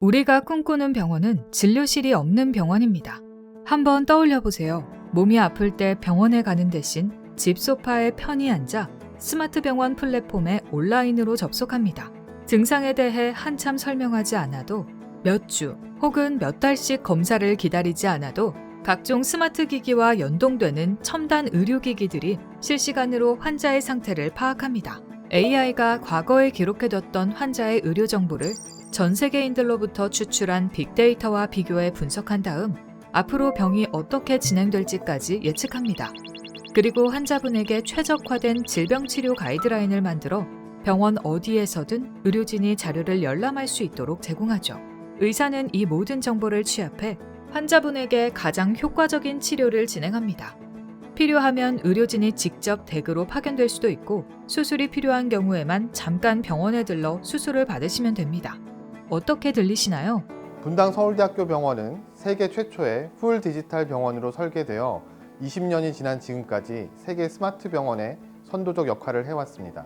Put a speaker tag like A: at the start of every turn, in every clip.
A: 우리가 꿈꾸는 병원은 진료실이 없는 병원입니다. 한번 떠올려 보세요. 몸이 아플 때 병원에 가는 대신 집 소파에 편히 앉아 스마트 병원 플랫폼에 온라인으로 접속합니다. 증상에 대해 한참 설명하지 않아도 몇 주 혹은 몇 달씩 검사를 기다리지 않아도 각종 스마트 기기와 연동되는 첨단 의료기기들이 실시간으로 환자의 상태를 파악합니다. AI가 과거에 기록해뒀던 환자의 의료 정보를 전 세계인들로부터 추출한 빅데이터와 비교해 분석한 다음 앞으로 병이 어떻게 진행될지까지 예측합니다. 그리고 환자분에게 최적화된 질병 치료 가이드라인을 만들어 병원 어디에서든 의료진이 자료를 열람할 수 있도록 제공하죠. 의사는 이 모든 정보를 취합해 환자분에게 가장 효과적인 치료를 진행합니다. 필요하면 의료진이 직접 댁으로 파견될 수도 있고 수술이 필요한 경우에만 잠깐 병원에 들러 수술을 받으시면 됩니다. 어떻게 들리시나요?
B: 분당 서울대학교 병원은 세계 최초의 풀 디지털 병원으로 설계되어 20년이 지난 지금까지 세계 스마트 병원의 선도적 역할을 해왔습니다.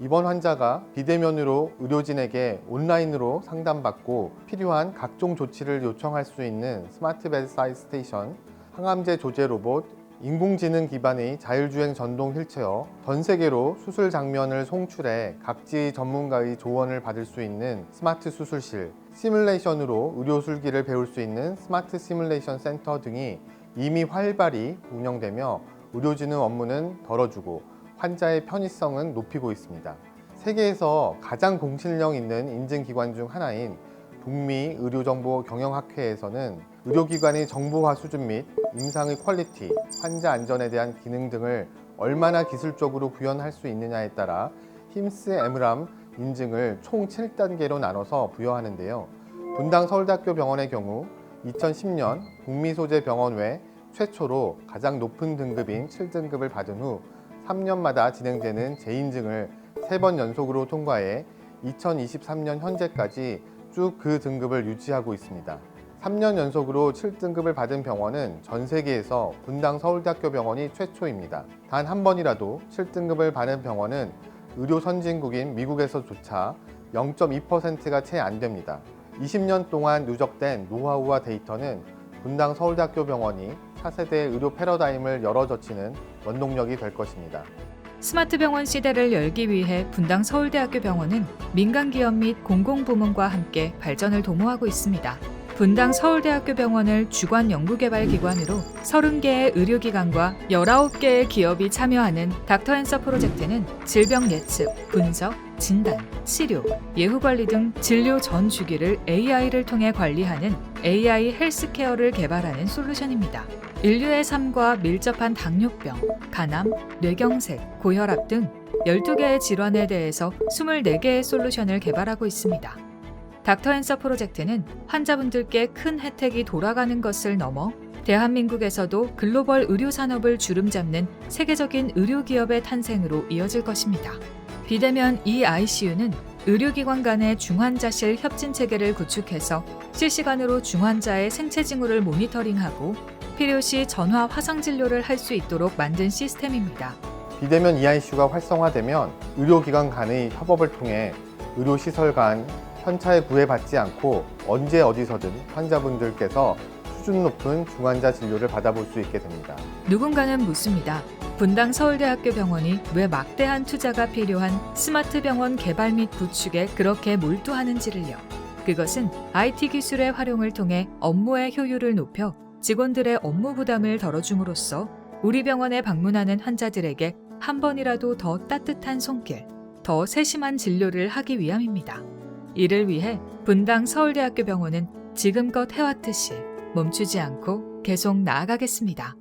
B: 입원 환자가 비대면으로 의료진에게 온라인으로 상담받고 필요한 각종 조치를 요청할 수 있는 스마트 베드사이드 스테이션, 항암제 조제 로봇, 인공지능 기반의 자율주행 전동 휠체어, 전 세계로 수술 장면을 송출해 각지 전문가의 조언을 받을 수 있는 스마트 수술실, 시뮬레이션으로 의료 술기를 배울 수 있는 스마트 시뮬레이션 센터 등이 이미 활발히 운영되며 의료진의 업무는 덜어주고 환자의 편의성은 높이고 있습니다. 세계에서 가장 공신력 있는 인증기관 중 하나인 북미 의료정보 경영학회에서는 의료기관의 정보화 수준 및 임상의 퀄리티, 환자 안전에 대한 기능 등을 얼마나 기술적으로 구현할 수 있느냐에 따라 힘스 에므람 인증을 총 7단계로 나눠서 부여하는데요. 분당 서울대학교 병원의 경우 2010년 북미 소재 병원 외 최초로 가장 높은 등급인 7등급을 받은 후 3년마다 진행되는 재인증을 3번 연속으로 통과해 2023년 현재까지 쭉 그 등급을 유지하고 있습니다. 3년 연속으로 7등급을 받은 병원은 전 세계에서 분당 서울대학교 병원이 최초입니다. 단 한 번이라도 7등급을 받은 병원은 의료 선진국인 미국에서조차 0.2%가 채 안 됩니다. 20년 동안 누적된 노하우와 데이터는 분당 서울대학교 병원이 차세대 의료 패러다임을 열어젖히는 원동력이 될 것입니다.
A: 스마트 병원 시대를 열기 위해 분당 서울대학교 병원은 민간 기업 및 공공부문과 함께 발전을 도모하고 있습니다. 분당 서울대학교 병원을 주관 연구개발 기관으로 30개의 의료기관과 19개의 기업이 참여하는 닥터 앤서 프로젝트는 질병 예측, 분석, 진단, 치료, 예후 관리 등 진료 전 주기를 AI를 통해 관리하는 AI 헬스케어를 개발하는 솔루션입니다. 인류의 삶과 밀접한 당뇨병, 간암, 뇌경색, 고혈압 등 12개의 질환에 대해서 24개의 솔루션을 개발하고 있습니다. 닥터 앤서 프로젝트는 환자분들께 큰 혜택이 돌아가는 것을 넘어 대한민국에서도 글로벌 의료 산업을 주름잡는 세계적인 의료 기업의 탄생으로 이어질 것입니다. 비대면 eICU는 의료기관 간의 중환자실 협진 체계를 구축해서 실시간으로 중환자의 생체 징후를 모니터링하고 필요시 전화 화상 진료를 할 수 있도록 만든 시스템입니다.
B: 비대면 EICU가 활성화되면 의료기관 간의 협업을 통해 의료시설 간 편차에 구애받지 않고 언제 어디서든 환자분들께서 수준 높은 중환자 진료를 받아볼 수 있게 됩니다.
A: 누군가는 묻습니다. 분당 서울대학교 병원이 왜 막대한 투자가 필요한 스마트 병원 개발 및 구축에 그렇게 몰두하는지를요. 그것은 IT 기술의 활용을 통해 업무의 효율을 높여 직원들의 업무 부담을 덜어줌으로써 우리 병원에 방문하는 환자들에게 한 번이라도 더 따뜻한 손길, 더 세심한 진료를 하기 위함입니다. 이를 위해 분당 서울대학교 병원은 지금껏 해왔듯이 멈추지 않고 계속 나아가겠습니다.